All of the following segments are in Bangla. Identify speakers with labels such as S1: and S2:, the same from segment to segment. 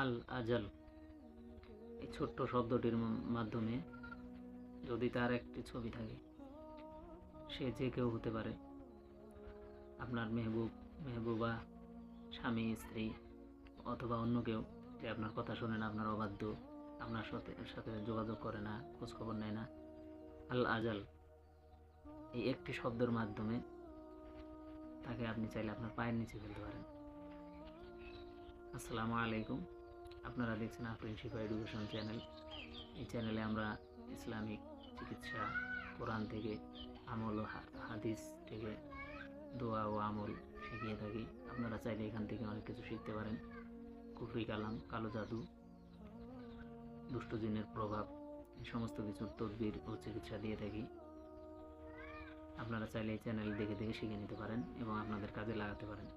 S1: আল আজাল। এই ছোট্ট শব্দটির মাধ্যমে যদি তার একটি ছবি থাকে, সে যে কেউ হতে পারে। আপনার মেহবুব, মেহবুবা, স্বামী, স্ত্রী অথবা অন্য কেউ যে আপনার কথা শোনে না, আপনার অবাধ্য, আপনার সাথে সাথে যোগাযোগ করে না, খোঁজখবর নেয় না, আল আজাল। এই একটি শব্দের মাধ্যমে তাকে আপনি চাইলে আপনার পায়ের নিচে ফেলতে পারেন। আসসালামু আলাইকুম। আপনারা দেখছেন আফরিন শিফা এডুকেশন চ্যানেল এই চ্যানেলে আমরা ইসলামিক চিকিৎসা কোরআন থেকে, আমল ও হাদিস থেকে, দোয়া ও আমল শিখিয়ে থাকি। আপনারা চাইলে এখান থেকে অনেক কিছু শিখতে পারেন। কুফরি কালাম, কালো জাদু, দুষ্ট জিনের প্রভাব, এই সমস্ত কিছুর তদবির ও চিকিৎসা দিয়ে থাকি। আপনারা চাইলে এই চ্যানেল দেখে দেখে শিখে নিতে পারেন এবং আপনাদের কাজে লাগাতে পারেন।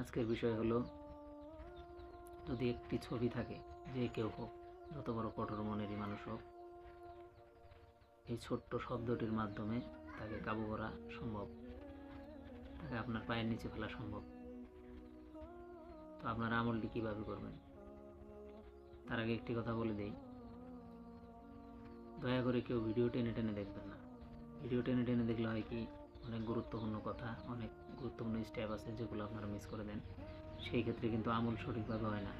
S1: আজকের বিষয় হলো যদি একটি ছবি থাকে, যে কেউ হোক, যত বড় কঠোর মনেরই মানুষ হোক, এই ছোট্ট শব্দটির মাধ্যমে তাকে কাবু করা সম্ভব। তাকে আপনার পায়ের নিচে ফেলা সম্ভব। তো আপনারা আমলটি কীভাবে করবেন? তার আগে একটি কথা বলে দেই। দয়া করে কেউ ভিডিও টেনে টেনে দেখবেন না। ভিডিও টেনে টেনে দেখলে হয় কি, অনেক গুরুত্বপূর্ণ কথা, অনেক গুরুত্বপূর্ণ স্টেপ আছে যেগুলো আপনারা মিস করে দেন। সেই ক্ষেত্রে কিন্তু আমল সঠিকভাবে হয় না।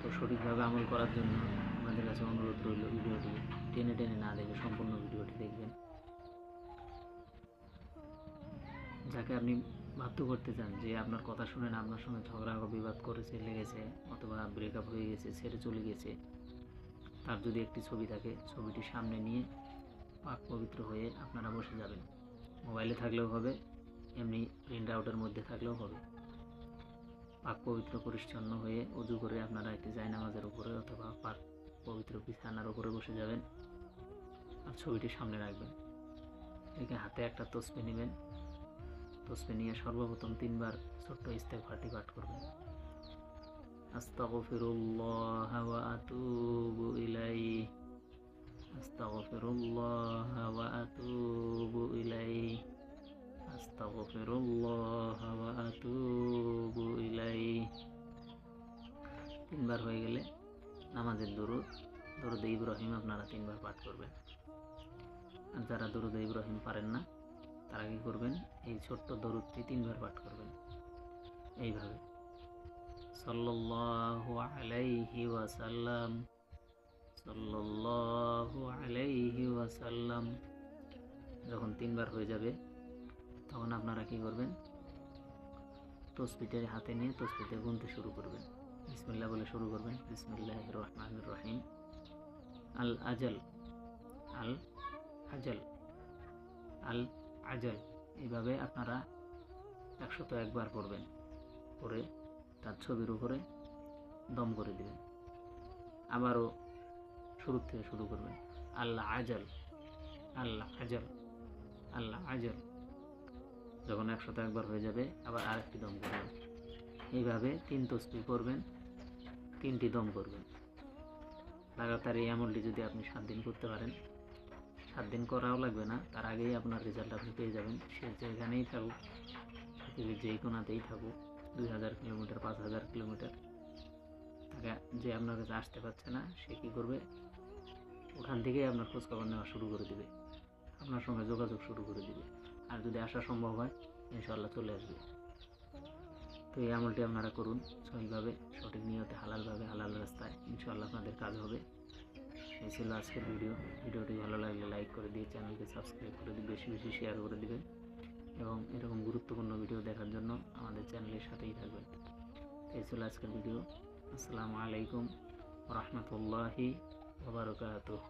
S1: তো সঠিকভাবে আমল করার জন্য আমাদের কাছে অনুরোধ রইল ভিডিওটি টেনে টেনে না দেখে সম্পূর্ণ ভিডিওটি দেখবেন। যাকে আপনি বাধ্য করতে চান যে আপনার কথা শুনে না, আপনার সঙ্গে ঝগড়া বিবাদ করেছে, লেগেছে অথবা ব্রেকআপ হয়ে গেছে, ছেড়ে চলে গেছে, তার যদি একটি ছবি থাকে, ছবিটি সামনে নিয়ে পাক পবিত্র হয়ে আপনারা বসে যাবেন। মোবাইলে থাকলেও হবে, এমনি প্রিন্ট আউটের মধ্যে থাকলেও হবে। পাক পবিত্র পরিচ্ছন্ন হয়ে উজু করে আপনারা একটি জায়নামাজের উপরে অথবা পাক পবিত্র বিছানার উপরে বসে যাবেন আর ছবিটি সামনে রাখবেন। এদিকে হাতে একটা তসবি নেবেন। তসবি নিয়ে সর্বপ্রথম তিনবার ছোট্ট ইস্তেগফারটি পাঠ করবেন। আস্তাগফিরুল্লাহ ওয়া আতুবু ইলাইহি। আস্তাগফিরুল্লাহ ওয়া আতুবু ইলাইহি। আস্তাগফিরুল্লাহ ওয়া আতুবু দরুদ ইব্রাহিম আপনারা তিনবার পাঠ করবেন। আর যারা দরুদ ইব্রাহিম পারেন না, তারা কি করবেন? এই ছোট্ট দরুদটি তিনবার পাঠ করবেন। এইভাবে। সাল্লাল্লাহু আলাইহি যখন তিনবার হয়ে যাবে, তখন আপনারা কি করবেন? তসবিটের হাতে নিয়ে তসবিতে গুনতে শুরু করবেন। বিসমিল্লাহ বলে শুরু করবেন। বিসমিল্লাহ রহমান রহিম। আল আজল আল আজল আল আজল। এইভাবে আপনারা একশত একবার পড়বেন। পড়ে তার ছবির উপরে দম করে দেবেন। আবারও শুরু থেকে শুরু করবেন। আল্লাহ আজল আল্লাহ আজল আল্লাহ আজল। যখন একশত একবার হয়ে যাবে, আবার আরেকটি দম করবেন। এইভাবে তিন তসবি করবেন তিনটি দম করবেন। লাগাতার এই আমলটি যদি আপনি সাত দিন করতে পারেন, সাত দিন করাও লাগবে না, তার আগেই আপনার রেজাল্ট আপনি পেয়ে যাবেন। সে যেখানেই থাকুক, পৃথিবীর যেই কোনাতেই থাকুক, দুই হাজার কিলোমিটার, পাঁচ হাজার কিলোমিটার যে আপনার কাছে আসতে পারছে না, সে কী করবে? ওখান থেকেই আপনার খোঁজখবর নেওয়া শুরু করে দিবে। আপনার সঙ্গে যোগাযোগ শুরু করে দিবে। আর যদি আসা সম্ভব হয় ইনশাল্লাহ চলে আসবে। তো এই আমলটি আপনারা করুন সঠিকভাবে, সঠিক নিয়তে, হালালভাবে, হালাল রাস্তায়। ইনশাল্লাহ আপনাদের কাজ হবে। এই ছিল আজকের ভিডিও। ভিডিওটি ভালো লাগলে লাইক করে দিয়ে চ্যানেলকে সাবস্ক্রাইব করে দিয়ে বেশি বেশি শেয়ার করে দেবেন এবং এরকম গুরুত্বপূর্ণ ভিডিও দেখার জন্য আমাদের চ্যানেলের সাথেই থাকবেন। এই ছিল আজকের ভিডিও। আসসালামু আলাইকুম রহমতুল্লাহি ওবরকাতুহ